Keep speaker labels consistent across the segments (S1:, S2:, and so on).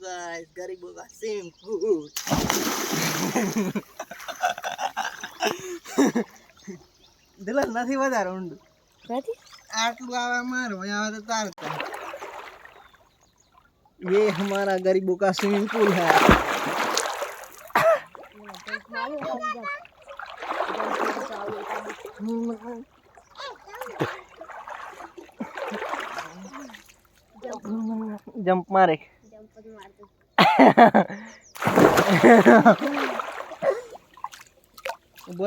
S1: Guys ગરીબો કા swimming pool દિલસ નથી વધારે ઊંડું
S2: નથી
S1: આટલું આવે મારો यहाँ આવે તો તાર ये हमारा गरीबों का स्विमिंग पूल है जंप मारे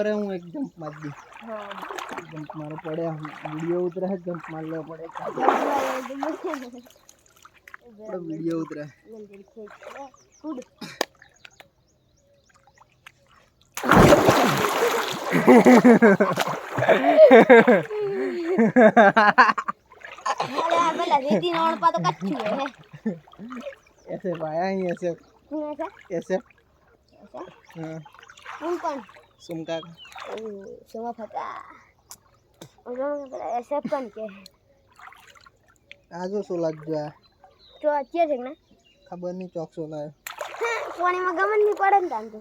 S1: રહે, હું એક જમ્પ મારી દઉં. જમ્પ મારો પડે વીડિયો ઉતરે જમ્પ માર લેવો પડે. વીડિયો ઉતરે.
S2: પેલા રેતી નોણ પા તો કચ્છું હે.
S1: SF
S2: આયા અહીં
S1: SF SF
S2: હા કોણ
S1: કોણ સુમકા
S2: સુમા ફટા ઓલો પેલા SF કોણ કે
S1: આજો શું લાગજો આ
S2: તો અત્યારે છે ને
S1: ખબર નહીં ચોકસો લાવે
S2: પાણીમાં ગમન નહીં પડે ને તાન તો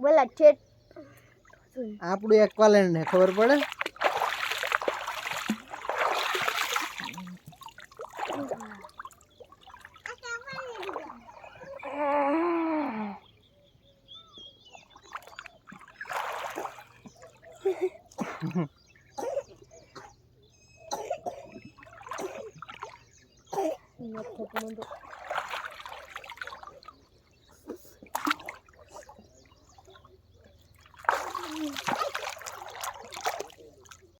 S2: બોલા છેટ
S1: આપણું એક કોલેન્ડ ને ખબર પડે
S2: やったコマンド